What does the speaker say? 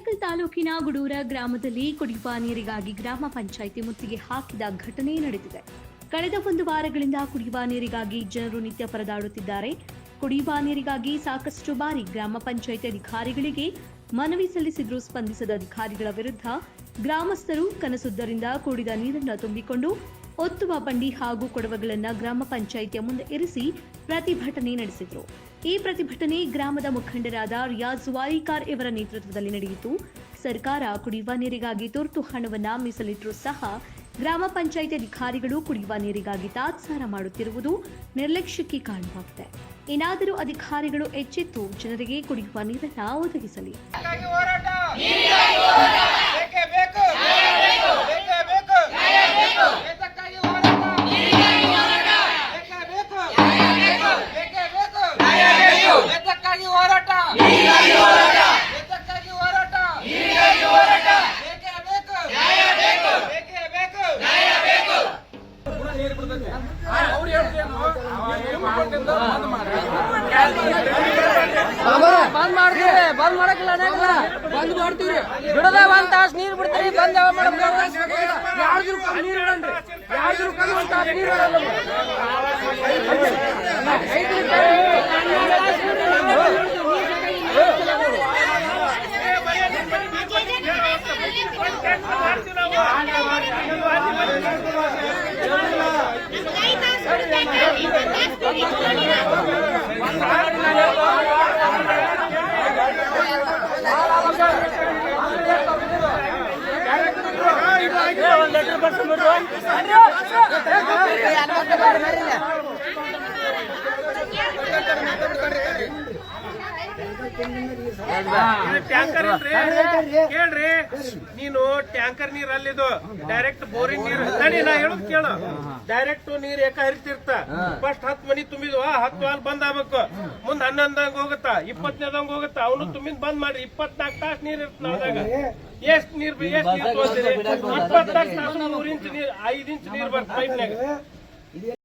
ಗುಂಡ್ಲಕಲ್ ತಾಲೂಕಿನ ಗುಡೂರ ಗ್ರಾಮದಲ್ಲಿ ಕುಡಿಯುವ ನೀರಿಗಾಗಿ ಗ್ರಾಮ ಪಂಚಾಯಿತಿ ಮುತ್ತಿಗೆ ಹಾಕಿದ ಘಟನೆ ನಡೆದಿದೆ. ಕಳೆದ ಒಂದು ವಾರಗಳಿಂದ ಕುಡಿಯುವ ನೀರಿಗಾಗಿ ಜನರು ನಿತ್ಯ ಪರದಾಡುತ್ತಿದ್ದಾರೆ. ಕುಡಿಯುವ ನೀರಿಗಾಗಿ ಸಾಕಷ್ಟು ಬಾರಿ ಗ್ರಾಮ ಪಂಚಾಯಿತಿ ಅಧಿಕಾರಿಗಳಿಗೆ ಮನವಿ ಸಲ್ಲಿಸಿದ್ರೂ ಸ್ಪಂದಿಸದ ಅಧಿಕಾರಿಗಳ ವಿರುದ್ಧ ಗ್ರಾಮಸ್ಥರು ಕನಸುದ್ದರಿಂದ ಕೂಡಿದ ನೀರನ್ನು ತುಂಬಿಕೊಂಡು ಒತ್ತುವ ಬಂಡಿ ಹಾಗೂ ಕೊಡವಗಳನ್ನು ಗ್ರಾಮ ಪಂಚಾಯಿತಿಯ ಮುಂದೆ ಇರಿಸಿ ಪ್ರತಿಭಟನೆ ನಡೆಸಿದರು. ಈ ಪ್ರತಿಭಟನೆ ಗ್ರಾಮದ ಮುಖಂಡರಾದ ರಿಯಾಜ್ ವಾಯಿಕಾರ್ ಇವರ ನೇತೃತ್ವದಲ್ಲಿ ನಡೆಯಿತು. ಸರ್ಕಾರ ಕುಡಿಯುವ ನೀರಿಗಾಗಿ ತುರ್ತು ಹಣವನ್ನು ಮೀಸಲಿಟ್ಟರೂ ಸಹ ಗ್ರಾಮ ಪಂಚಾಯಿತಿ ಅಧಿಕಾರಿಗಳು ಕುಡಿಯುವ ನೀರಿಗಾಗಿ ತಾತ್ಸಾರ ಮಾಡುತ್ತಿರುವುದು ನಿರ್ಲಕ್ಷ್ಯಕ್ಕೆ ಕಾರಣವಾಗಿದೆ. ಏನಾದರೂ ಅಧಿಕಾರಿಗಳು ಎಚ್ಚೆತ್ತು ಜನರಿಗೆ ಕುಡಿಯುವ ನೀರನ್ನ ಒದಗಿಸಲಿ. ಬಂದ್ ಮಾಡ್ತೀವಿ ಬಂದ್ ಮಾಡಕ್ಕಿಲ್ಲ ಅನ್ನಂಗಿಲ್ಲ ಬಂದ್ ಮಾಡ್ತೀವಿ ಬಿಡದ ಒಂದ್ ತಾಸ್ ನೀರ್ ಬಿಡ್ತೀರಿ, ಬಂದ್ ಯಾವ ಮೇಡಮ್ ಯಾರು ರೂಪಾಯಿ ನೀರ್ ಬಿಡನ್ರಿ ಯಾರು ರೂಪಾಯಿ ಒಂದ್ ತಾಸ್ ನೀರ್ ಬಿಡಲ್ಲ ಒಂದ್ ಕೇಳ್ರಿ. ನೀನು ಟ್ಯಾಂಕರ್ ನೀರ್ ಅಲ್ಲಿದು ಡೈರೆಕ್ಟ್ ಬೋರಿಂಗ್ ನೀರ್ ನಡಿ, ನಾ ಹೇಳುದ್ ಕೇಳ. ಡೈರೆಕ್ಟ್ ನೀರ್ ಯಾಕ ಹರಿತಿರ್ತ. ಫಸ್ಟ್ ಹತ್ ಮನಿ ತುಂಬಿದ್ವ. ಹತ್ತು ಹಾಲ್ ಬಂದ್ ಆಗ್ಬೇಕು. ಮುಂದ್ ಹನ್ನೊಂದಂಗ್ ಹೋಗುತ್ತಾ. ಇಪ್ಪತ್ತನೇದಂಗ್ ಹೋಗುತ್ತ. ಅವನು ತುಂಬಿದ್ ಬಂದ್ ಮಾಡಿ ಇಪ್ಪತ್ನಾಲ್ಕು ತಾಸ್ ನೀರ್ ಇರ್ತ ಎಷ್ಟ್ ನೀರ್ ಎಷ್ಟ್ ನೀರ್ ತೋರಿಸಿರಿ? ತಾಸು ಇಂಚ್ ನೀರ್, ಐದ್ ಇಂಚ್ ನೀರ್ ಬರ್ತ ಪೈಪ್ನ್ಯಾಗ